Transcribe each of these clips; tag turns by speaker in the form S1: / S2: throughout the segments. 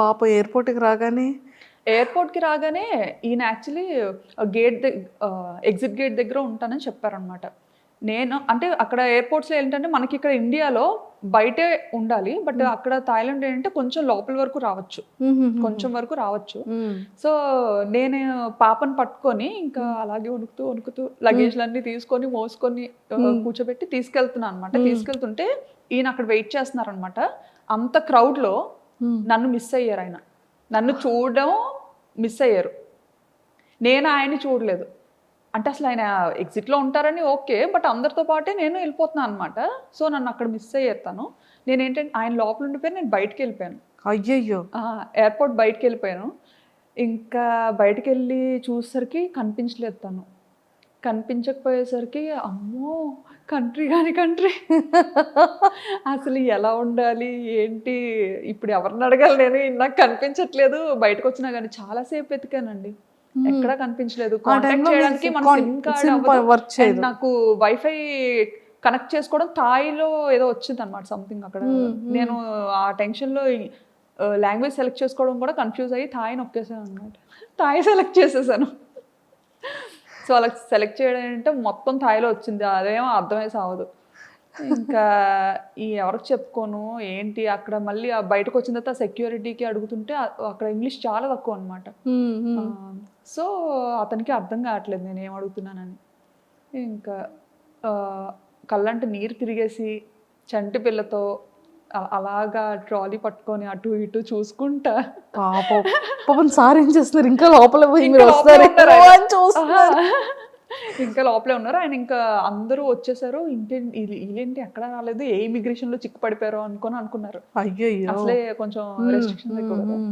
S1: పాప ఎయిర్పోర్ట్కి రాగానే
S2: ఎయిర్పోర్ట్కి రాగానే ఈయన యాక్చువల్లీ గేట్ ఎగ్జిట్ గేట్ దగ్గర ఉంటానని చెప్పారనమాట. నేను అంటే అక్కడ ఎయిర్పోర్ట్స్లో ఏంటంటే మనకి ఇక్కడ ఇండియాలో బయటే ఉండాలి బట్ అక్కడ థాయిలాండ్ ఏంటంటే కొంచెం లోపల వరకు రావచ్చు. కొంచెం వరకు రావచ్చు. సో నేను పాపను పట్టుకొని ఇంకా అలాగే వణుకుతూ వణుకుతూ లగేజ్లన్నీ తీసుకొని మోసుకొని కూర్చోబెట్టి తీసుకెళ్తున్నాను అనమాట తీసుకెళ్తుంటే ఈయన అక్కడ వెయిట్ చేస్తున్నారనమాట అంత క్రౌడ్లో. నన్ను మిస్ అయ్యారు ఆయన. నన్ను చూడడం మిస్ అయ్యారు. నేను ఆయన్ని చూడలేదు. అంటే అసలు ఆయన ఎగ్జిట్లో ఉంటారని ఓకే బట్ అందరితో పాటే నేను వెళ్ళిపోతున్నాను అనమాట సో నన్ను అక్కడ మిస్ అయ్యారు తను. నేను ఏంటంటే ఆయన లోపల ఉండిపోయి నేను బయటకు వెళ్ళిపోయాను.
S1: అయ్యయ్యో.
S2: ఎయిర్పోర్ట్ బయటకు వెళ్ళిపోయాను. ఇంకా బయటకు వెళ్ళి చూసేసరికి కనిపించలేదు తను. కనిపించకపోయేసరికి అమ్మో కంట్రీ కాని కంట్రీ. అసలు ఎలా ఉండాలి? ఏంటి? ఇప్పుడు ఎవరిని అడగాలి నేను? నాకు కనిపించట్లేదు. బయటకు వచ్చినా కానీ చాలాసేపు వెతికానండి. ఎక్కడా కనిపించలేదు. కాంటాక్ట్ చేయడానికి మన సిమ్ కార్డ్ నాకు వైఫై కనెక్ట్ చేసుకోవడం తాయిలో ఏదో వచ్చింది అనమాట సంథింగ్ అక్కడ నేను ఆ టెన్షన్లో లాంగ్వేజ్ సెలెక్ట్ చేసుకోవడం కూడా కన్ఫ్యూజ్ అయ్యి థాయ్ నొక్కేసాను అనమాట థాయ్ సెలెక్ట్ చేసేసాను. సో అలా సెలెక్ట్ చేయడం అంటే మొత్తం థాయిలో వచ్చింది. అదేమో అర్థమై సావదు. ఇంకా ఈ ఎవరికి చెప్పుకోను ఏంటి అక్కడ మళ్ళీ బయటకు వచ్చిన తర్వాత సెక్యూరిటీకి అడుగుతుంటే అక్కడ ఇంగ్లీష్ చాలా తక్కువ అనమాట. సో అతనికి అర్థం కావట్లేదు నేను ఏం అడుగుతున్నానని. ఇంకా కళ్ళంటే నీరు తిరిగేసి చంటి పిల్లతో అలాగా ట్రాలీ పట్టుకొని అటు ఇటు చూసుకుంటా.
S1: పాపం. పాపం సార్ ఏం చేస్తున్నారు? ఇంకా లోపల పోయి మీరు వస్తారు.
S2: ఇంకా లోపలే ఉన్నారు. ఆయన ఇంకా అందరూ వచ్చేసారు. ఇంకేంటి వీళ్ళేంటి ఎక్కడ రాలేదు. ఏ ఇమిగ్రేషన్లో చిక్కు పడిపోయారో అనుకొని అనుకున్నారు.
S1: అయ్యయ్యో.
S2: అసలే కొంచెం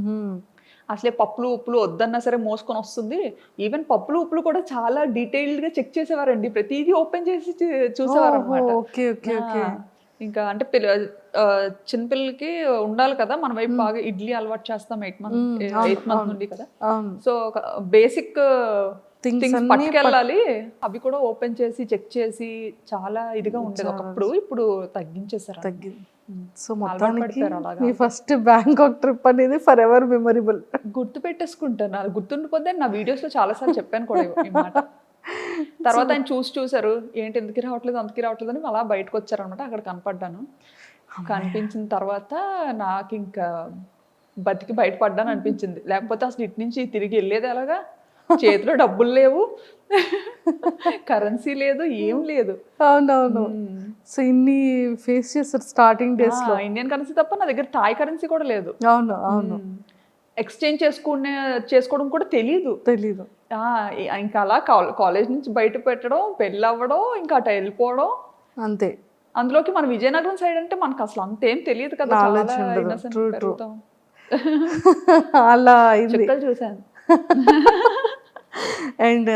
S1: మ్మ్.
S2: అసలే పప్పులు ఉప్పులు వద్దన్నా సరే మోసుకొని వస్తుంది. ఈవెన్ పప్పులు ఉప్పులు కూడా చాలా డీటెయిల్డ్గా చెక్ చేసేవారండి. ప్రతిదీ ఓపెన్ చేసి చూసేవారు
S1: ఓహో,
S2: అనమాట
S1: ఓకే ఓకే ఓకే.
S2: ఇంకా అంటే పిల్ల చిన్నపిల్లలకి ఉండాలి కదా మన వైపు బాగా ఇడ్లీ అలవాటు చేస్తాం ఎయిట్ మంత్ ఎయిత్ మంత్ నుండి కదా. సో బేసిక్ థింగ్స్ పట్టుకెళ్ళాలి. అవి కూడా ఓపెన్ చేసి చెక్ చేసి చాలా ఇదిగా ఉండేది. ఒకప్పుడు ఇప్పుడు తగ్గించేసారు
S1: తగ్గింది
S2: ఉమ్.
S1: సో మొత్తానికి. మీ ఫస్ట్ బ్యాంకాక్ ట్రిప్ అనేది ఫర్ ఎవర్ మెమరబుల్
S2: గుర్తు పెట్టేసుకుంటాను. గుర్తుండిపోతే నా వీడియోస్లో చాలా సార్లు చెప్పాను కూడా ఈ మాట. తర్వాత ఆయన చూసి చూసారు ఏంటి ఎందుకు రావట్లేదు అందుకు రావట్లేదు అని అలా బయటకు వచ్చారనమాట అక్కడ కనపడ్డాను. కనిపించిన తర్వాత నాకు ఇంకా బతికి బయటపడ్డాను అనిపించింది. లేకపోతే అసలు ఇటు నుంచి తిరిగి వెళ్ళేది ఎలాగా? చేతిలో డబ్బులు లేవు కరెన్సీ లేదు ఏం లేదు.
S1: అవునవును. సో ఇన్ని ఫేస్ చేస్తారు స్టార్టింగ్ డేస్లో.
S2: ఇండియన్ కరెన్సీ తప్ప నా దగ్గర థాయ్ కరెన్సీ కూడా లేదు.
S1: అవును అవును.
S2: ఎక్స్చేంజ్ చేసుకునే చేసుకోవడం కూడా తెలియదు
S1: తెలీదు.
S2: ఇ- ఇంకా అలా కాల్- కాలేజ్ నుంచి బయట పెట్టడం పెళ్ళి అవ్వడం ఇంకా అటు వెళ్ళిపోవడం.
S1: అంతే.
S2: అందులోకి మన విజయనగరం సైడ్ అంటే మనకు అసలు అంతేం తెలియదు కదా.
S1: అలా
S2: చూసాను
S1: అండ్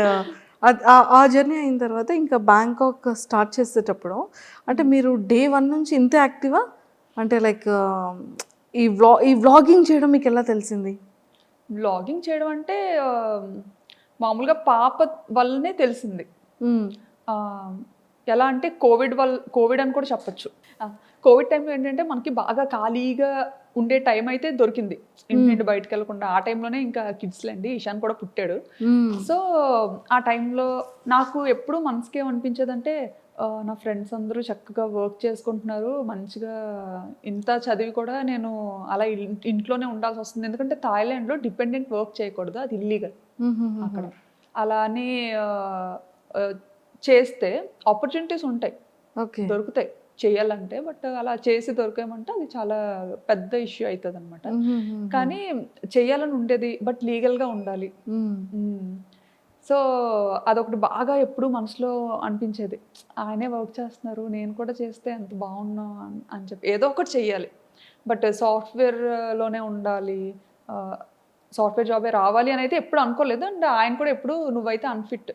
S1: ఆ జర్నీ అయిన తర్వాత ఇంకా బ్యాంకాక్ స్టార్ట్ చేసేటప్పుడు అంటే మీరు డే వన్ నుంచి ఇంతే యాక్టివా? అంటే లైక్ ఈ వ్లా ఈ వ్లాగింగ్ చేయడం మీకు ఎలా తెలిసింది?
S2: బ్లాగింగ్ చేయడం అంటే మామూలుగా పాప వల్లనే తెలిసింది. ఎలా అంటే కోవిడ్ వల్ల కోవిడ్ అని కూడా చెప్పొచ్చు. కోవిడ్ టైంలో ఏంటంటే మనకి బాగా ఖాళీగా ఉండే టైం అయితే దొరికింది. ఇంటి నుండి బయటకు వెళ్ళకుండా. ఆ టైంలోనే ఇంకా కిడ్స్లు అండి. ఇషాన్ కూడా పుట్టాడు. సో ఆ టైంలో నాకు ఎప్పుడు మనసుకి ఏమనిపించేదంటే ఆ, నా ఫ్రెండ్స్ అందరూ చక్కగా వర్క్ చేసుకుంటున్నారు. మంచిగా ఇంత చదివి కూడా నేను అలా ఇంట్లోనే ఉండాల్సి వస్తుంది. ఎందుకంటే థాయిలాండ్లో డిపెండెంట్ వర్క్ చేయకూడదు. అది ఇల్లీగల్. అక్కడ. అలా అని చేస్తే ఆపర్చునిటీస్ ఉంటాయి. దొరుకుతాయి. చేయాలంటే బట్ అలా చేసి దొరికామంటే అది చాలా పెద్ద ఇష్యూ అవుతుంది అనమాట. కానీ చేయాలని ఉండేది బట్ లీగల్గా ఉండాలి. సో అదొకటి బాగా ఎప్పుడు మనసులో అనిపించేది. ఆయనే వర్క్ చేస్తున్నారు నేను కూడా చేస్తే ఎంత బాగున్నా అని- అని చెప్పి. ఏదో ఒకటి చెయ్యాలి. బట్ సాఫ్ట్వేర్లోనే ఉండాలి. సాఫ్ట్వేర్ జాబే రావాలి అని అయితే ఎప్పుడు అనుకోలేదు. అండ్ ఆయన కూడా ఎప్పుడు నువ్వైతే అన్ఫిట్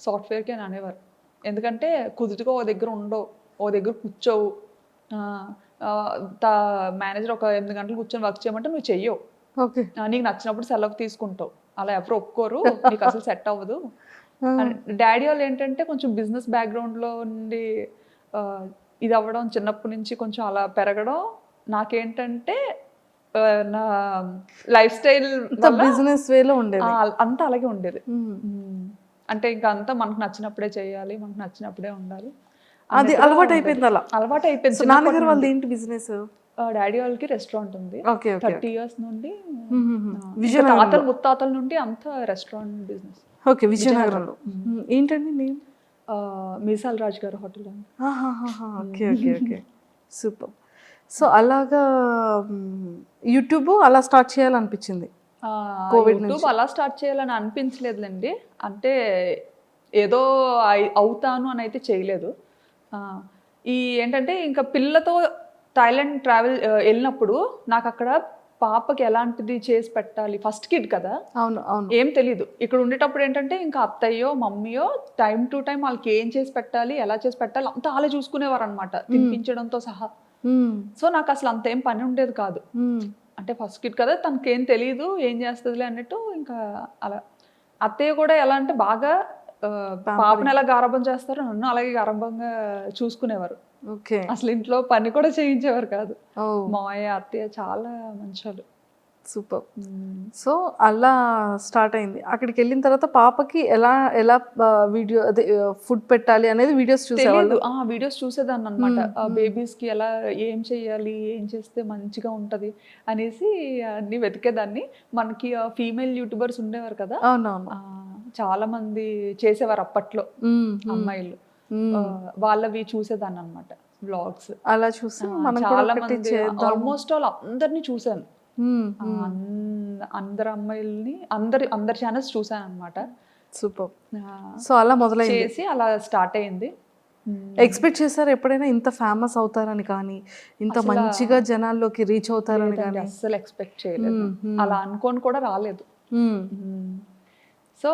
S2: సాఫ్ట్వేర్కి అని అనేవారు. ఎందుకంటే కుదుటిగా ఓ దగ్గర ఉండవు ఓ దగ్గర కూర్చోవు. మేనేజర్ ఒక ఎనిమిది గంటలు కూర్చొని వర్క్ చేయమంటే నువ్వు చెయ్యవు. నీకు నచ్చినప్పుడు సెలవు తీసుకుంటావు. అలా ఎవరు ఒప్పుకోరు నీకు అసలు సెట్ అవ్వదు. డాడీ వాళ్ళు ఏంటంటే కొంచెం బిజినెస్ బ్యాక్గ్రౌండ్లో ఉండి ఇది అవ్వడం చిన్నప్పటి నుంచి కొంచెం అలా పెరగడం నాకేంటంటే నా లైఫ్ స్టైల్
S1: బిజినెస్ వేలో ఉండేది.
S2: అంతా అలాగే ఉండేది. అంటే ఇంకా అంతా మనకు నచ్చినప్పుడే చేయాలి మనకు నచ్చినప్పుడే ఉండాలి.
S1: అది అలవాటు. అయిపోయింది అలా.
S2: అలవాటు అయిపోయింది
S1: నాన్నగారు వాళ్ళది ఏంటి బిజినెస్
S2: డాడీ వాళ్ళకి రెస్టారెంట్ ఉంది. థర్టీ ఇయర్స్ నుండి తాతల ముత్తాతల నుండి అంతా రెస్టారెంట్ బిజినెస్
S1: ఓకే విజయనగరంలో. ఏంటండి నేమ్
S2: మీసాల్ రాజ్ గారు హోటల్ అండి.
S1: Okay okay okay. Super. So అలాగా యూట్యూబ్ అలా స్టార్ట్ చేయాలనిపించింది. COVID
S2: యూట్యూబ్ అలా స్టార్ట్ చేయాలని అనిపించలేదులేండి. అంటే ఏదో అవుతాను అని అయితే చేయలేదు. ఈ ఏంటంటే ఇంకా పిల్లతో థాయిలాండ్ ట్రావెల్ వెళ్ళినప్పుడు నాకు అక్కడ పాపకి ఎలాంటిది చేసి పెట్టాలి? ఫస్ట్ కిడ్ కదా?
S1: అవును అవును.
S2: ఏం తెలీదు. ఇక్కడ ఉండేటప్పుడు ఏంటంటే ఇంకా అత్తయ్యో మమ్మీయో టైం టు టైం వాళ్ళకి ఏం చేసి పెట్టాలి ఎలా చేసి పెట్టాలి అంతా వాళ్ళే చూసుకునేవారు అనమాట తినిపించడంతో సహా. సో నాకు అసలు అంత ఏం పని ఉండేది కాదు.
S1: మ్మ్.
S2: అంటే ఫస్ట్ కిడ్ కదా తనకేం తెలియదు ఏం చేస్తుందిలే అన్నట్టు ఇంకా అలా. అత్తయ్య కూడా ఎలా అంటే బాగా పాపను. ఎలా గారాబం చేస్తారో నన్ను అలాగే గారాబంగా చూసుకునేవారు. అసలు ఇంట్లో పని కూడా చేయించేవారు కాదు. మావయ్య అత్తయ్య చాలా మంచోళ్ళు.
S1: సూపర్. సో అలా స్టార్ట్ అయింది. అక్కడికి వెళ్ళిన తర్వాత పాపకి ఎలా ఎలా వీడియో అదే ఫుడ్ పెట్టాలి అనేది వీడియోస్ చూసేవాళ్ళు.
S2: వీడియోస్ చూసేదాన్ని అనమాట బేబీస్కి ఎలా ఏం చేయాలి ఏం చేస్తే మంచిగా ఉంటది అనేసి అన్ని వెతికేదాన్ని. మనకి ఫీమేల్ యూట్యూబర్స్ ఉండేవారు కదా.
S1: అవునవును.
S2: చాలా మంది చేసేవారు అప్పట్లో
S1: మ్మ్.
S2: అమ్మాయిలు. వాళ్ళవి చూసేదాన్ని అనమాట బ్లాగ్స్
S1: అలా చూసి
S2: చాలా మంది ఆల్మోస్ట్ ఆల్ అందరినీ చూసాను. అందరు అమ్మాయిల్ని అందరి అందరి ఛానల్స్ చూసాను అనమాట
S1: సూపర్ సో అలా మొదలైంది.
S2: చేసి అలా స్టార్ట్ అయింది.
S1: ఎక్స్పెక్ట్ చేశారు ఎప్పుడైనా ఇంత ఫేమస్ అవుతారని కానీ ఇంత మంచిగా జనాల్లోకి రీచ్ అవుతారని కానీ?
S2: అస్సలు ఎక్స్పెక్ట్ చేయలేదు. అలా అనుకోని కూడా రాలేదు. సో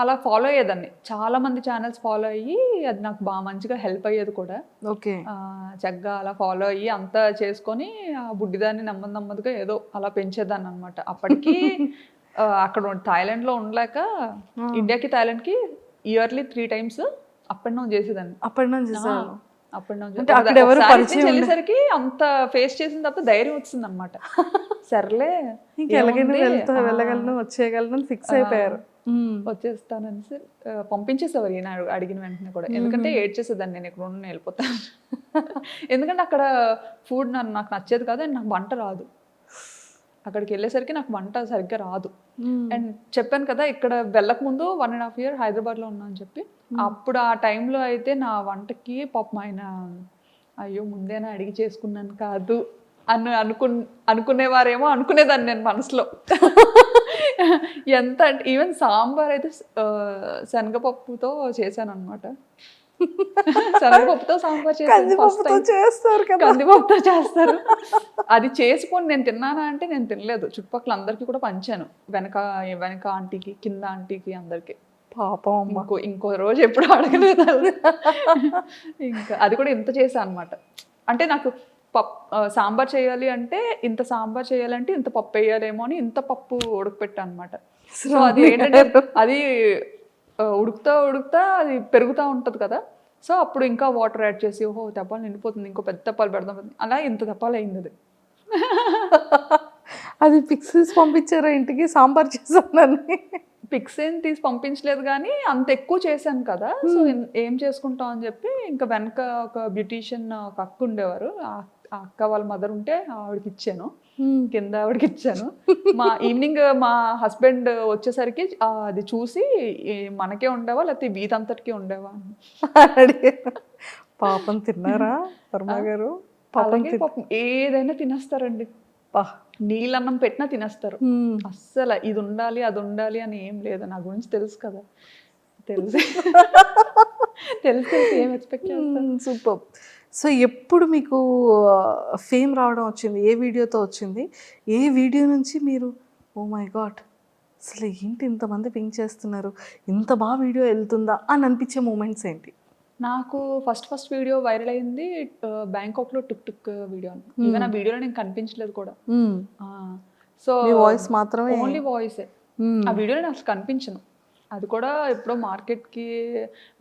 S2: అలా ఫాలో అయ్యేదాన్ని. చాలా మంది ఛానల్స్ ఫాలో అయ్యి అది నాకు బాగా మంచిగా హెల్ప్ అయ్యేది కూడా.
S1: ఓకే.
S2: చక్కగా అలా ఫాలో అయ్యి అంతా చేసుకొని ఆ బుడ్డిదాన్ని నెమ్మది నెమ్మదిగా ఏదో అలా పెంచేదాన్ని అనమాట అప్పటికి అక్కడ థాయిలాండ్లో ఉండలేక ఇండియాకి థాయిలాండ్కి yearly three times up and down చేసేదాన్ని. అప్ అండ్ డౌన్
S1: పరిచయం
S2: వెళ్ళేసరికి అంత ఫేస్ చేసిన తప్ప ధైర్యం వచ్చింది అనమాట సర్లే
S1: ఇంకెలాగైనా వెళ్ళగలను వచ్చేయగలను ఫిక్స్ అయిపోయారు.
S2: వచ్చేస్తానని పంపించేసేవారు ఈయన అడుగు- అడిగిన వెంటనే కూడా. ఎందుకంటే ఏడ్చేసేదాన్ని నేను ఇక్కడ ఉండి వెళ్ళిపోతాను. ఎందుకంటే అక్కడ ఫుడ్ నన్ను నాకు నచ్చేది కాదు అండ్ నాకు వంట రాదు. అక్కడికి వెళ్ళేసరికి నాకు వంట సరిగ్గా రాదు. అండ్ చెప్పాను కదా ఇక్కడ వెళ్ళక ముందు వన్ అండ్ హాఫ్ ఇయర్ హైదరాబాద్లో ఉన్నా అని చెప్పి. అప్పుడు ఆ టైంలో అయితే నా వంటకి పాపం ఆయన అయ్యో ముందేనా అడిగి చేసుకున్నాను కాదు అని అనుకు అనుకునేవారేమో అనుకునేదాన్ని నేను మనసులో. ఎంత అంటే ఈవెన్ సాంబార్ అయితే శనగపప్పుతో చేశాను అనమాట శనగపప్పుతో సాంబార్
S1: చేస్తారు కదా.
S2: కందిపప్పుతో చేస్తారు. అది చేసుకొని నేను తిన్నానా అంటే నేను తినలేదు. చుట్టుపక్కల అందరికీ కూడా పంచాను. వెనక వెనక ఆంటీకి కింద ఆంటీకి అందరికి.
S1: పాపం అమ్మ.
S2: ఇంకో రోజు ఎప్పుడు అడగలేదు. ఇంకా అది కూడా ఇంత చేశాను అనమాట అంటే నాకు పప్ సాంబార్ చేయాలి అంటే ఇంత సాంబార్ చేయాలంటే ఇంత పప్పు వేయాలేమో అని ఇంత పప్పు ఉడకపెట్టాను అనమాట సో అది ఏంటంటే అది ఉడుకుతా ఉడుకుతా అది పెరుగుతూ ఉంటుంది కదా. సో అప్పుడు ఇంకా వాటర్ యాడ్ చేసి ఓహో తెప్పాలు నిండిపోతుంది ఇంకో పెద్ద తెప్పాలు పెడదాం అలా ఇంత తెప్పాలు అయింది అది.
S1: అది ఫిక్స్ పంపించారా ఇంటికి? సాంబార్ చేశానని.
S2: పిక్స్ ఏం తీసి పంపించలేదు కానీ అంత ఎక్కువ చేశాను కదా. సో ఏం- చేసుకుంటాం అని చెప్పి ఇంకా వెనక ఒక బ్యూటీషియన్ ఒక అక్క ఉండేవారు. ఆ అక్క వాళ్ళ మదర్ ఉంటే ఆవిడకి ఇచ్చాను. కింద ఆవిడకి ఇచ్చాను. మా ఈవినింగ్ మా హస్బెండ్ వచ్చేసరికి అది చూసి మనకే ఉండేవా? లేకపోతే వీధి అంతటికి ఉండేవా? అని.
S1: పాపం తిన్నారా వర్మ గారు? పాపం
S2: ఏదైనా తినేస్తారండి. నీళ్ళన్నం పెట్టినా తినేస్తారు. అస్సలు ఇది ఉండాలి అది ఉండాలి అని ఏం లేదు. నా గురించి తెలుసు కదా. తెలుసు. తెలుసు తెలుసు ఏం ఎక్స్పెక్ట్ చేస్తాను
S1: సూపర్. సో ఎప్పుడు మీకు ఫేమ్ రావడం వచ్చింది? ఏ వీడియోతో వచ్చింది? ఏ వీడియో నుంచి మీరు ఓ మై గాడ్ అసలు ఏంటి ఇంతమంది పింక్ చేస్తున్నారు? ఇంత బాగా వీడియో వెళ్తుందా? అని అనిపించే మూమెంట్స్ ఏంటి?
S2: నాకు ఫస్ట్ ఫస్ట్ వీడియో వైరల్ అయింది బ్యాంకాక్లో టుక్ టుక్ వీడియో ఈవెన్ ఆ వీడియోలో నేను కనిపించలేదు కూడా. సో
S1: మీ వాయిస్ మాత్రమే
S2: ఓన్లీ వాయిస్
S1: మ్మ్.
S2: ఆ వీడియోలో నేను అసలు కనిపించను. అది కూడా ఎప్పుడో మార్కెట్కి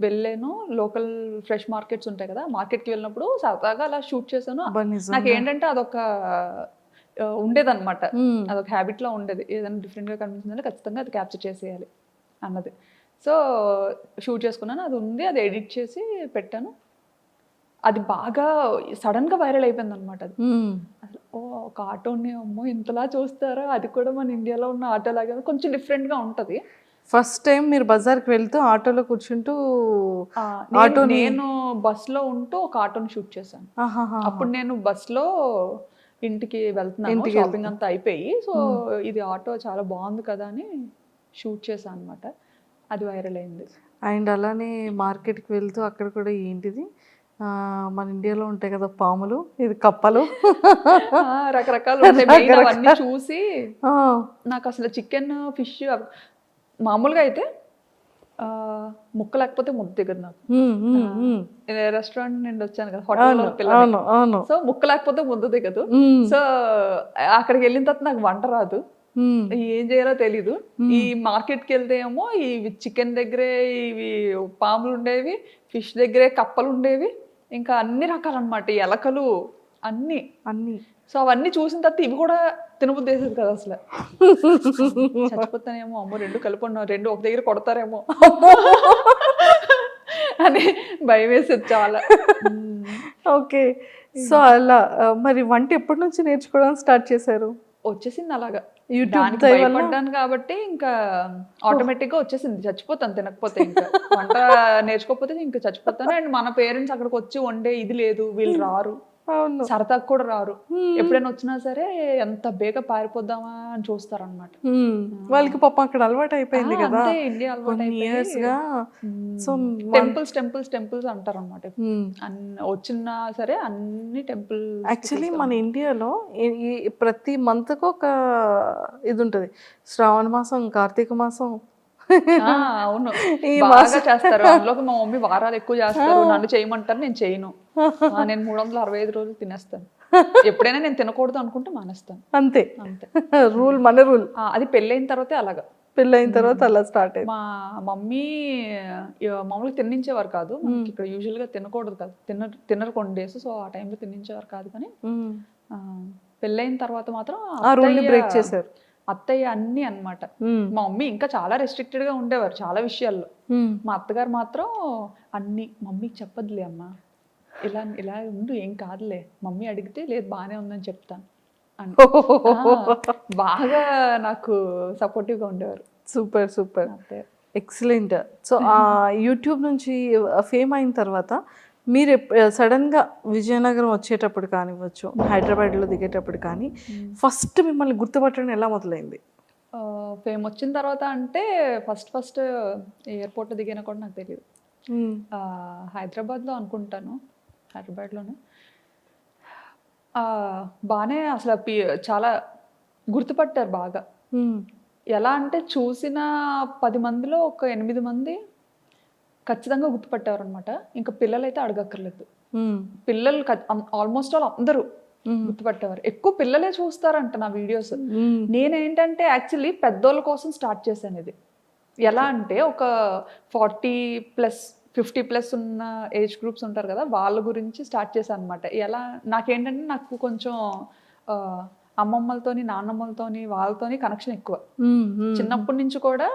S2: వెళ్ళాను. లోకల్ ఫ్రెష్ మార్కెట్స్ ఉంటాయి కదా మార్కెట్కి వెళ్ళినప్పుడు సరదాగా అలా షూట్ చేశాను. నాకు ఏంటంటే అదొక ఉండేదన్నమాట.
S1: మ్మ్.
S2: అదొక హ్యాబిట్లో ఉండేది. ఏదైనా డిఫరెంట్గా కనిపించిందంటే ఖచ్చితంగా అది క్యాప్చర్ చేసేయాలి అన్నది. సో షూట్ చేసుకున్నాను. అది ఉంది అది ఎడిట్ చేసి పెట్టాను. అది బాగా సడన్గా వైరల్ అయిపోయింది అనమాట అది ఓ ఒక ఆటోని అమ్మో ఇంతలా చూస్తారా? అది కూడా మన ఇండియాలో ఉన్న ఆటో లాగా కొంచెం డిఫరెంట్గా ఉంటుంది.
S1: ఫస్ట్ టైం మీరు బజార్కి వెళ్తూ ఆటోలో కూర్చుంటూ
S2: ఆటో నేను బస్లో ఉంటూ ఒక ఆటోని షూట్ చేశాను. అప్పుడు నేను బస్లో ఇంటికి వెళ్తున్నాను. షాపింగ్ అంతా అయిపోయి. సో ఇది ఆటో చాలా బాగుంది కదా అని షూట్ చేశాను అనమాట అది వైరల్ అయింది.
S1: అండ్ అలానే మార్కెట్కి వెళ్తూ అక్కడ కూడా ఏంటిది? మన ఇండియాలో ఉంటాయి కదా పాములు ఇది కప్పలు.
S2: రకరకాలు అవన్నీ చూసి నాకు అసలు చికెన్ ఫిష్ మామూలుగా అయితే ఆ, ముక్క లేకపోతే ముద్ద దిగదు నాకు. రెస్టారెంట్ నుండి వచ్చాను కదా హోటల్లో పిల్లలు సో ముక్క లేకపోతే ముద్ద దిగదు సో అక్కడికి వెళ్ళిన తర్వాత నాకు వంట రాదు. ఏం చేయాలో తెలీదు. ఈ మార్కెట్కి వెళ్తే ఏమో ఈ చికెన్ దగ్గరే ఇవి పాములు ఉండేవి ఫిష్ దగ్గరే కప్పలు ఉండేవి. ఇంకా అన్ని రకాలన్నమాట ఎలకలు అన్ని.
S1: అన్ని.
S2: సో అవన్నీ చూసిన తర్వాత ఇవి కూడా తినబుద్ధి వేసేది కదా అసలు. చచ్చిపోతానేమో అమ్మో రెండు కలిపి ఉన్నాం రెండు ఒక దగ్గర కొడతారేమో. అని భయం వేసేది చాలా.
S1: ఓకే. సో అలా మరి వంట ఎప్పటి నుంచి నేర్చుకోవడం స్టార్ట్ చేశారు?
S2: వచ్చేసింది అలాగా.
S1: యూట్యూబ్
S2: భయపడ్డాను కాబట్టి ఇంకా ఆటోమేటిక్గా వచ్చేసింది. చచ్చిపోతాను తినకపోతే ఇంకా. వంట నేర్చుకోకపోతే ఇంకా చచ్చిపోతాను. అండ్ మన పేరెంట్స్ అక్కడికి వచ్చి వండే ఇది లేదు వీళ్ళు రారు.
S1: అవును.
S2: సరదాకు కూడా రారు. ఎప్పుడైనా వచ్చినా సరే ఎంత బేగ పారిపోద్దామా అని చూస్తారనమాట.
S1: వాళ్ళకి పాపం అక్కడ అలవాటు అయిపోయింది కదా.
S2: ఇండియా అలవాటు
S1: కొన్ని ఇయర్స్గా. సో
S2: టెంపుల్స్ టెంపుల్స్ టెంపుల్స్ అంటారు అనమాట. వచ్చినా సరే అన్ని టెంపుల్
S1: యాక్చువల్లీ మన ఇండియాలో ప్రతి మంత్కు ఒక ఇది ఉంటుంది. శ్రావణ మాసం కార్తీక మాసం
S2: అవును.
S1: ఈ
S2: బాగా చేస్తారు. అందులోకి మా మమ్మీ వారాలు ఎక్కువ చేస్తారు. నన్ను చేయమంటారు నేను చేయను. నేను మూడు వందల అరవై ఐదు రోజులు తినేస్తాను. ఎప్పుడైనా నేను తినకూడదు అనుకుంటే మానేస్తాను.
S1: అంతే.
S2: అంతే.
S1: రూల్ మన రూల్.
S2: అది పెళ్ళైన తర్వాతే అలాగా.
S1: పెళ్ళైన తర్వాత అలా స్టార్ట్ అయింది.
S2: మా మమ్మీ మామూలుగా తిన్నించేవారు కాదు. మనకి ఇక్కడ యూజువల్గా తినకూడదు కాదు. తినరు తినరు కొన్ని డేస్ సో ఆ టైంలో తిన్నించేవారు కాదు కానీ పెళ్ళైన తర్వాత మాత్రం
S1: ఆ రూల్ బ్రేక్ చేశారు.
S2: అత్తయ్య అన్ని అన్నమాట.
S1: మ్మ్.
S2: మా మమ్మీ ఇంకా చాలా రెస్ట్రిక్టెడ్గా ఉండేవారు చాలా విషయాల్లో. మా అత్తగారు మాత్రం అన్ని మమ్మీకి చెప్పదులే అమ్మా. ఇలా ఇలా ఉండు ఏం కాదులే. మమ్మీ అడిగితే లేదు బాగానే ఉందని చెప్తాను బాగా నాకు supportive గా ఉండేవారు.
S1: Super super. ఎక్సలెంట్. సో ఆ యూట్యూబ్ నుంచి ఫేమ్ అయిన తర్వాత మీరు సడన్గా విజయనగరం వచ్చేటప్పుడు కానివ్వచ్చు హైదరాబాద్లో దిగేటప్పుడు కానీ ఫస్ట్ మిమ్మల్ని గుర్తుపట్టడం ఎలా మొదలైంది?
S2: ఫేమ్ వచ్చిన తర్వాత అంటే ఫస్ట్ ఫస్ట్ ఎయిర్పోర్ట్ దిగినా కూడా నాకు తెలియదు హైదరాబాద్లో అనుకుంటాను హైదరాబాద్లోనే. బాగానే అసలు పి- చాలా గుర్తుపట్టారు బాగా. ఎలా అంటే చూసిన పది మందిలో ఒక ఎనిమిది మంది ఖచ్చితంగా గుర్తుపట్టారు అనమాట ఇంకా పిల్లలైతే అడగక్కర్లేదు. పిల్లలు ఆల్మోస్ట్ ఆల్ అందరూ. గుర్తుపట్టేవారు. ఎక్కువ పిల్లలే చూస్తారంట నా వీడియోస్. నేనేంటంటే యాక్చువల్లీ పెద్దోళ్ళ కోసం స్టార్ట్ చేశాను ఇది. ఎలా అంటే ఒక ఫార్టీ ప్లస్ ఫిఫ్టీ ప్లస్ ఉన్న ఏజ్ గ్రూప్స్ ఉంటారు కదా వాళ్ళ గురించి స్టార్ట్ చేశాను అనమాట ఎలా నాకేంటంటే నాకు కొంచెం అమ్మమ్మలతోని నాన్నమ్మలతోని వాళ్ళతోని కనెక్షన్ ఎక్కువ. చిన్నప్పటి నుంచి కూడా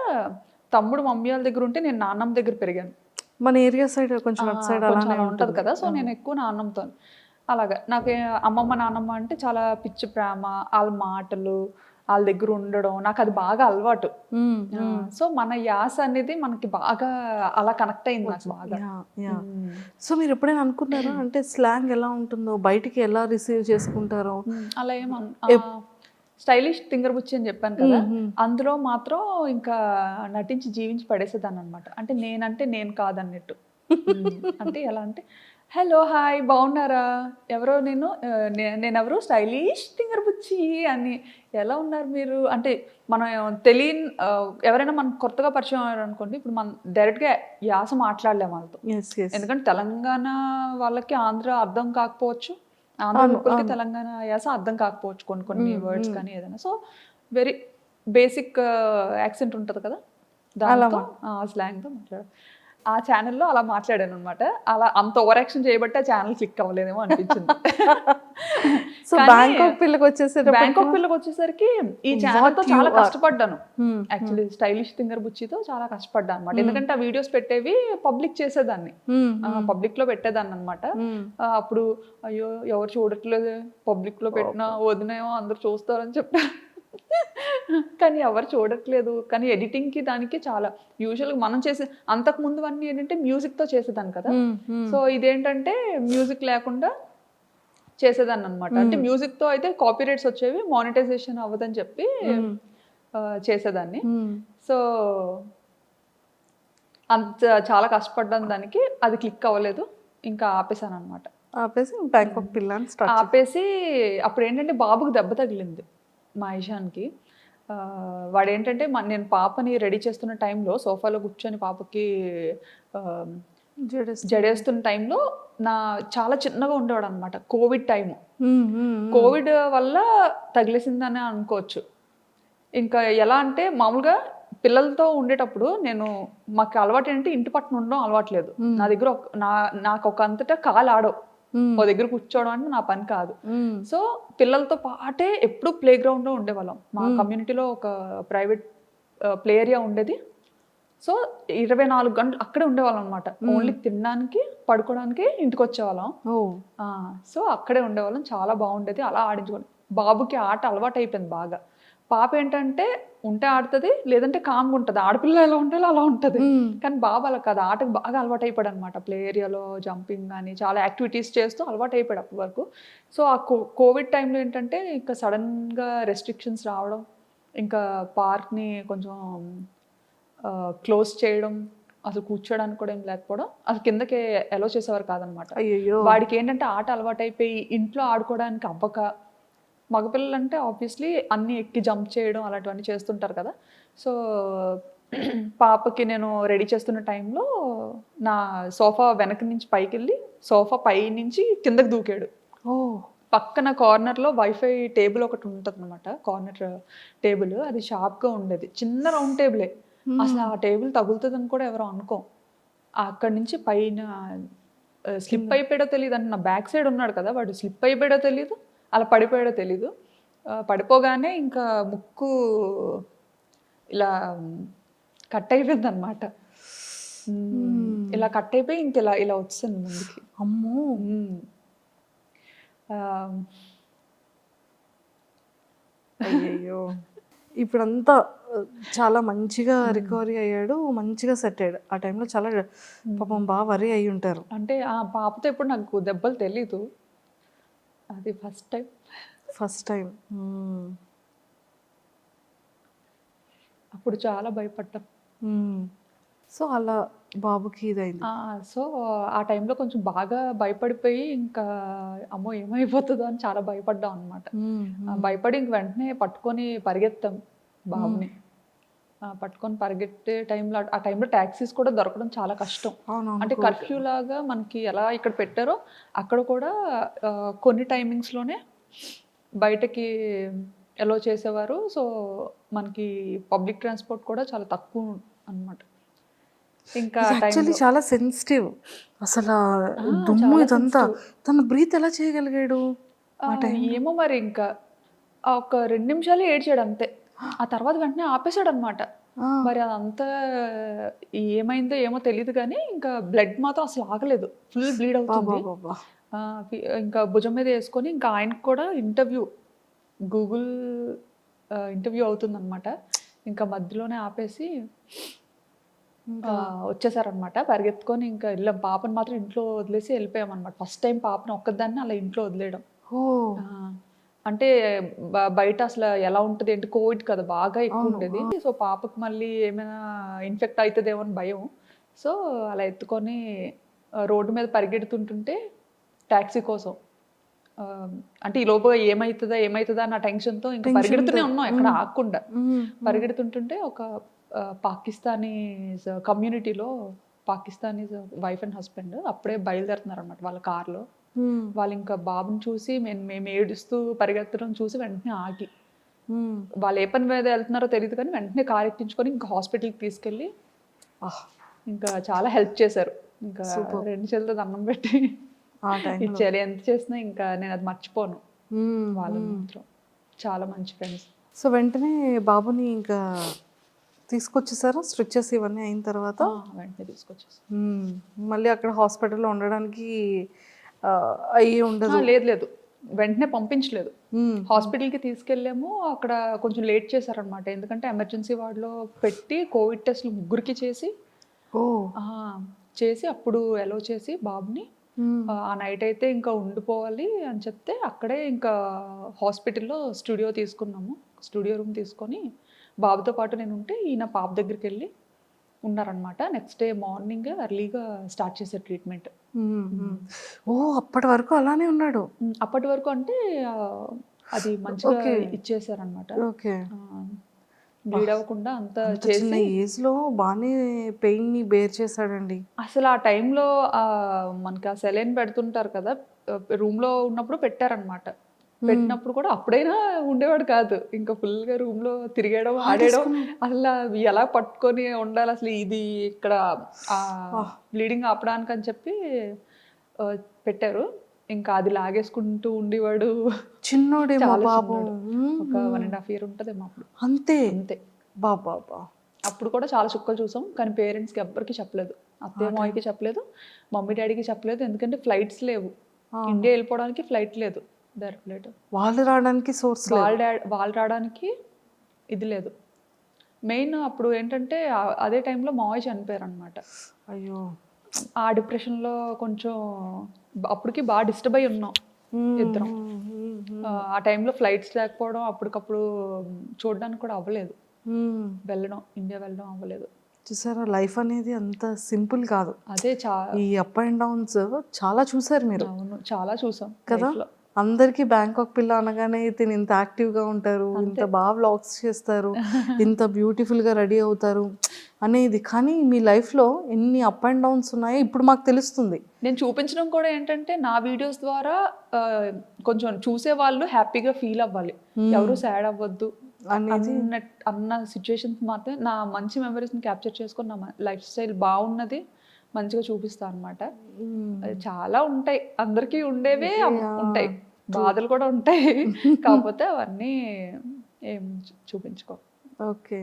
S2: తమ్ముడు మమ్మీ వాళ్ళ దగ్గర ఉంటే నేను నాన్నమ్మ దగ్గర పెరిగాను.
S1: మన ఏరియా సైడ్ కొంచెం అటు సైడ్ అలానే
S2: అలా
S1: ఉంటుంది.
S2: కదా. సో నేను ఎక్కువ నాన్నమ్మతో అలాగా. నాకు అమ్మమ్మ నాన్నమ్మ అంటే చాలా పిచ్చి ప్రేమ. వాళ్ళ మాటలు వాళ్ళ దగ్గర ఉండడం నాకు అది బాగా అలవాటు. సో మన యాస అనేది మనకి బాగా అలా కనెక్ట్ అయింది నాకు బాగా.
S1: సో మీరు ఎప్పుడైనా అనుకున్నారా? అంటే స్లాంగ్ ఎలా ఉంటుందో? బయటికి ఎలా రిసీవ్ చేసుకుంటారో.
S2: అలా ఏమో స్టైలిష్ తింగర్ బుచ్చి అని చెప్పాను కదా అందులో మాత్రం ఇంకా నటించి జీవించి పడేసేదాన్ని అనమాట అంటే నేనంటే నేను కాదన్నట్టు. అంటే ఎలా అంటే హలో హాయ్ బాగున్నారా? ఎవరో నేను ఆ, నే- నేను ఎవరు స్టైలిష్ తింగర్ బుచ్చి అని ఎలా ఉన్నారు మీరు? అంటే మనం తెలియని ఎవరైనా మనకు కొత్తగా పరిచయం అయ్యారు అనుకోండి ఇప్పుడు మనం డైరెక్ట్గా యాస మాట్లాడలేము వాళ్ళతో. ఎందుకంటే తెలంగాణ వాళ్ళకి ఆంధ్ర అర్థం కాకపోవచ్చు. ఆంధ్ర పీపుల్కి తెలంగాణ యాస అర్థం కాకపోవచ్చు కొన్ని కొన్ని వర్డ్స్ కానీ ఏదైనా. సో వెరీ బేసిక్ యాక్సెంట్ ఉంటుంది కదా? దాంతో స్లాంగ్తో మాట్లాడు. ఆ ఛానల్లో అలా మాట్లాడాను అనమాట అలా అంత ఓవర్ యాక్షన్ చేయబట్టి ఆ ఛానల్ క్లిక్ అవ్వలేదేమో అనిపించింది.
S1: సో బ్యాంకాక్ పిల్లకి వచ్చేసేటప్పుడు
S2: బ్యాంకాక్ పిల్లకి వచ్చేసరికి ఈ ఛానల్తో
S1: What you
S2: చాలా. కష్టపడ్డాను.
S1: Hmm,
S2: యాక్చువల్లీ స్టైలిష్ థింగర్ బుచ్చితో చాలా కష్టపడ్డాను అనమాట ఎందుకంటే ఆ వీడియోస్ పెట్టేవి పబ్లిక్ చేసేదాన్ని.
S1: Hmm,
S2: పబ్లిక్లో పెట్టేదాన్ని అనమాట
S1: hmm.
S2: అప్పుడు అయ్యో ఎవరు చూడట్లేదు. పబ్లిక్లో పెట్టినా వదినేమో అందరు చూస్తారని చెప్పారు. కానీ ఎవరు చూడట్లేదు. కానీ ఎడిటింగ్కి దానికి చాలా. యూజువల్గా మనం చేసే అంతకు ముందు అన్ని ఏంటంటే music తో చేసేదాన్ని కదా. సో ఇదేంటంటే మ్యూజిక్ లేకుండా చేసేదాన్ని అనమాట అంటే music తో అయితే కాపీ రైట్స్ వచ్చేవి మానిటైజేషన్ అవ్వదని చెప్పి చేసేదాన్ని. సో అంత చాలా కష్టపడ్డాను దానికి. అది క్లిక్ అవ్వలేదు. ఇంకా ఆపేసాను అనమాట
S1: ఆపేసి
S2: ఆపేసి అప్పుడు ఏంటంటే బాబుకి దెబ్బ తగిలింది. మా ఇషాన్కి ఆ, వాడు ఏంటంటే మ- నేను పాపని రెడీ చేస్తున్న టైంలో సోఫాలో కూర్చొని పాపకి జడేస్తున్న టైంలో నా చాలా చిన్నగా ఉండేవాడు అనమాట కోవిడ్ టైము. కోవిడ్ వల్ల తగిలేసిందని అనుకోవచ్చు. ఇంకా ఎలా అంటే మామూలుగా పిల్లలతో ఉండేటప్పుడు నేను మాకు అలవాటు ఏంటంటే ఇంటి పట్టున ఉండడం అలవాట్లేదు నా దగ్గర నా నాకు ఒక అంతటా కాలు ఆడవు ఓ దగ్గర కూర్చోవడం అంటే నా పని కాదు. సో పిల్లలతో పాటే ఎప్పుడు ప్లే గ్రౌండ్లో ఉండేవాళ్ళం. మా కమ్యూనిటీలో ఒక ప్రైవేట్ ప్లే ఏరియా ఉండేది. సో ఇరవై నాలుగు గంటలు అక్కడే ఉండేవాళ్ళం అనమాట ఓన్లీ తినడానికి పడుకోవడానికి ఇంటికి వచ్చేవాళ్ళం సో అక్కడే ఉండేవాళ్ళం. చాలా బాగుండేది. అలా ఆడించుకోండి బాబుకి ఆట అలవాటు అయిపోయింది బాగా. పాప ఏంటంటే ఉంటే ఆడుతుంది లేదంటే కామ్గా ఉంటుంది. ఆడపిల్ల ఎలా ఉండాలో అలా ఉంటుంది. కానీ బాబు అలా కాదు. ఆటకు బాగా అలవాటు అయిపోయాడు అనమాట ప్లే ఏరియాలో జంపింగ్ కానీ చాలా యాక్టివిటీస్ చేస్తూ అలవాటు అయిపోయాడు అప్పటి వరకు. సో ఆ కో కోవిడ్ టైంలో ఏంటంటే ఇంకా సడన్గా రెస్ట్రిక్షన్స్ రావడం ఇంకా పార్క్ని కొంచెం క్లోజ్ చేయడం అసలు కూర్చోడానికి కూడా ఏం లేకపోవడం అసలు కిందకి ఎలో చేసేవారు కాదనమాట. వాడికి ఏంటంటే ఆట అలవాటైపోయి ఇంట్లో ఆడుకోవడానికి అవ్వక మగపిల్లలు అంటే ఆబ్వియస్లీ అన్ని ఎక్కి జంప్ చేయడం అలాంటివన్నీ చేస్తుంటారు కదా. సో పాపకి నేను రెడీ చేస్తున్న టైంలో నా సోఫా వెనక నుంచి పైకి వెళ్ళి సోఫా పై నుంచి కిందకి దూకాడు.
S1: ఓ.
S2: పక్కన కార్నర్లో వైఫై టేబుల్ ఒకటి ఉంటుంది అనమాట కార్నర్ టేబుల్ అది షార్ప్గా ఉండేది. చిన్న రౌండ్ టేబులే అసలు ఆ టేబుల్ తగులుతుందని కూడా ఎవరో అనుకోం. అక్కడి నుంచి పైన స్లిప్ అయిపోయాడో తెలియదు. అంటే నా బ్యాక్ సైడ్ ఉన్నాడు కదా వాడు స్లిప్ అయిపోయాడో తెలియదు. అలా పడిపోయాడో తెలీదు. పడిపోగానే ఇంకా ముక్కు ఇలా కట్ అయిపోయింది అనమాట ఇలా కట్ అయిపోయి ఇంక ఇలా ఇలా వచ్చింది ముందుకి.
S1: అమ్మో.
S2: మ్మ్. ఆ,
S1: అయ్యయ్యో. ఇప్పుడంతా చాలా మంచిగా రికవరీ అయ్యాడు మంచిగా సెట్ అయ్యాడు. ఆ టైంలో చాలా పాపం బాగా వరి అయి ఉంటారు.
S2: అంటే ఆ పాపతో ఇప్పుడు నాకు దెబ్బలు తెలీదు. అది ఫస్ట్ టైం
S1: ఫస్ట్ టైం
S2: అప్పుడు చాలా భయపడ్డాం.
S1: సో అలా బాబుకి ఇదైంది.
S2: సో ఆ టైంలో కొంచెం బాగా భయపడిపోయి ఇంకా అమ్మో ఏమైపోతుందో అని చాలా భయపడ్డాం అనమాట
S1: మ్మ్.
S2: భయపడి ఇంక వెంటనే పట్టుకొని పరిగెత్తాం బాబుని. పట్టుకొని పరిగెట్టే టైంలో ఆ టైంలో ట్యాక్సీస్ కూడా దొరకడం చాలా కష్టం. అంటే కర్ఫ్యూ లాగా మనకి ఎలా ఇక్కడ పెట్టారో అక్కడ కూడా కొన్ని టైమింగ్స్లోనే బయటకి ఎలో చేసేవారు. సో మనకి పబ్లిక్ ట్రాన్స్పోర్ట్ కూడా చాలా తక్కువ అన్నమాట. ఇంకా
S1: యాక్చువల్లీ చాలా సెన్సిటివ్ అసలు దుమ్ము ఇదంతా తన బ్రీత్ ఎలా చేయగలిగాడు?
S2: ఏమో మరి ఇంకా ఒక రెండు నిమిషాలు ఏడ్చాడు అంతే. ఆ తర్వాత వెంటనే ఆపేశాడు అనమాట. మరి అదంతా ఏమైందో ఏమో తెలియదు కానీ ఇంకా బ్లడ్ మాత్రం అసలు ఆగలేదు. ఫుల్ బ్లీడ్ అవుతుంది. ఇంకా భుజం మీద వేసుకొని ఇంకా ఆయనకు కూడా ఇంటర్వ్యూ గూగుల్ ఇంటర్వ్యూ అవుతుందన్నమాట ఇంకా మధ్యలోనే ఆపేసి వచ్చేసారనమాట. పరిగెత్తుకొని ఇంకా వెళ్ళాం. పాపని మాత్రం ఇంట్లో వదిలేసి వెళ్ళిపోయాం అనమాట ఫస్ట్ టైం పాపని ఒక్కదాన్ని అలా ఇంట్లో వదిలేయడం. అంటే బయట అసలు ఎలా ఉంటుంది ఏంటి కోవిడ్ కదా బాగా ఎక్కువ ఉండేది. సో పాపకు మళ్ళీ ఏమైనా ఇన్ఫెక్ట్ అవుతుందేమో అని భయం. సో అలా ఎత్తుకొని రోడ్డు మీద పరిగెడుతుంటుంటే ట్యాక్సీ కోసం. అంటే ఈ లోపు ఏమవుతుందా ఏమవుతుందా అన్న టెన్షన్తో ఇంకా పరిగెడుతూనే ఉన్నాం ఎక్కడ ఆగకుండా.
S1: మ్మ్.
S2: పరిగెడుతుంటుంటే ఒక ఆ, పాకిస్తానీ కమ్యూనిటీలో పాకిస్తానీస్ వైఫ్ అండ్ హస్బెండ్ అప్పుడే బయలుదేరుతున్నారు అనమాట వాళ్ళ కార్లో. వాళ్ళు ఇంకా బాబుని చూసి మేము మేము ఏడుస్తూ పరిగెత్తడం చూసి వెంటనే ఆగి. వాళ్ళు ఏ పని మీద వెళ్తున్నారో తెలియదు కానీ వెంటనే కార్ ఎక్కించుకొని ఇంకా హాస్పిటల్కి తీసుకెళ్ళి
S1: ఆహ్.
S2: ఇంకా చాలా హెల్ప్ చేశారు. ఇంకా రెండు చేతులతో దండం పెట్టి ఇచ్చారు ఎంత చేసినా ఇంకా నేను అది మర్చిపోను. వాళ్ళని మాత్రం. చాలా మంచి ఫ్రెండ్స్.
S1: సో వెంటనే బాబుని ఇంకా తీసుకొచ్చేసారా? స్ట్రిచెస్ ఇవన్నీ అయిన తర్వాత?
S2: వెంటనే తీసుకొచ్చేసి
S1: మ్మ్. మళ్ళీ అక్కడ హాస్పిటల్లో ఉండడానికి అయ్యి ఉండదు.
S2: లేదు లేదు. వెంటనే పంపించలేదు. హాస్పిటల్కి తీసుకెళ్ళాము. అక్కడ కొంచెం లేట్ చేశారనమాట ఎందుకంటే ఎమర్జెన్సీ వార్డులో పెట్టి కోవిడ్ టెస్ట్లు ముగ్గురికి చేసి చేసి అప్పుడు ఎలో చేసి బాబుని ఆ నైట్ అయితే ఇంకా ఉండిపోవాలి అని చెప్తే అక్కడే ఇంకా హాస్పిటల్లో స్టూడియో తీసుకున్నాము. స్టూడియో రూమ్ తీసుకొని బాబుతో పాటు నేను ఉంటే ఈయన పాప దగ్గరికి వెళ్ళి ఉన్నారనమాట నెక్స్ట్ డే మార్నింగ్ ఎర్లీగా స్టార్ట్ చేసే ట్రీట్మెంట్.
S1: ఓ అప్పటి వరకు అలానే ఉన్నాడు.
S2: అప్పటి వరకు అంటే అది మంచిగా. ఇచ్చేసారనమాట
S1: ఓకే.
S2: బ్లీడ్ అవ్వకుండా అంత
S1: అంత చిన్న
S2: చేసి
S1: ఏజ్లో బాగానే పెయిన్ని బేర్ చేశాడండి.
S2: అసలు ఆ టైంలో మనకి ఆ సెలైన్ పెడుతుంటారు కదా రూమ్లో ఉన్నప్పుడు పెట్టారనమాట పెట్టినప్పుడు కూడా అప్పుడైనా ఉండేవాడు కాదు. ఇంకా ఫుల్గా రూమ్లో తిరిగేయడం ఆడేయడం అసలు ఎలా పట్టుకొని ఉండాలి అసలు ఇది ఇక్కడ బ్లీడింగ్ ఆపడానికి అని చెప్పి పెట్టారు. ఇంకా అది లాగేసుకుంటూ ఉండేవాడు.
S1: పాపం
S2: చిన్నోడు. ఒక వన్ అండ్ హాఫ్ ఇయర్ ఉంటుందేమో అప్పుడు.
S1: అంతే.
S2: అంతే.
S1: బాబా బా.
S2: అప్పుడు కూడా చాలా చుక్కలు చూసాం కానీ పేరెంట్స్కి ఎవ్వరికి చెప్పలేదు. అత్తయ్య మాయకి చెప్పలేదు మమ్మీ డాడీకి చెప్పలేదు ఎందుకంటే ఫ్లైట్స్ లేవు. ఇండియా వెళ్ళిపోవడానికి ఫ్లైట్ లేదు.
S1: వాళ్ళు రావడానికి సోర్స్
S2: వాళ్ళ డాడ్ వాళ్ళు రావడానికి ఇది లేదు. మెయిన్ అప్పుడు ఏంటంటే అదే టైంలో మావయ్య చనిపోయారు అనమాట
S1: అయ్యో.
S2: ఆ డిప్రెషన్లో కొంచెం అప్పటికి బాగా డిస్టర్బ్ అయి ఉన్నాం ఇద్దరం. ఆ, టైంలో ఫ్లైట్స్ లేకపోవడం అప్పటికప్పుడు చూడడానికి కూడా అవ్వలేదు. వెళ్ళడం ఇండియా వెళ్ళడం అవ్వలేదు.
S1: చూసారా? లైఫ్ అనేది అంత సింపుల్ కాదు.
S2: అదే
S1: ఈ అప్ అండ్ డౌన్స్ చాలా చూసారు మీరు.
S2: అవును చాలా చూసాం
S1: కదా. అందరికి బ్యాంకాక్ పిల్ల అనగానే తిని ఇంత యాక్టివ్గా ఉంటారు ఇంత బాగా వ్లాగ్స్ చేస్తారు ఇంత బ్యూటిఫుల్గా రెడీ అవుతారు అనేది. కానీ మీ లైఫ్లో ఎన్ని అప్ అండ్ డౌన్స్ ఉన్నాయో ఇప్పుడు మాకు తెలుస్తుంది.
S2: నేను చూపించడం కూడా ఏంటంటే నా వీడియోస్ ద్వారా కొంచెం చూసే వాళ్ళు హ్యాపీగా ఫీల్ అవ్వాలి. ఎవరు సాడ్ అవ్వద్దు.
S1: అనేది.
S2: అన్న అన్న సిచ్యువేషన్స్ మాత్రం నా మంచి మెమరీస్ని క్యాప్చర్ చేసుకొని నా లైఫ్ స్టైల్ బాగున్నది. మంచిగా చూపిస్తాను అనమాట. చాలా ఉంటాయి. అందరికీ ఉండేవే ఉంటాయి. బాధలు కూడా ఉంటాయి. కాకపోతే అవన్నీ ఏం చూపించుకో.
S1: ఓకే.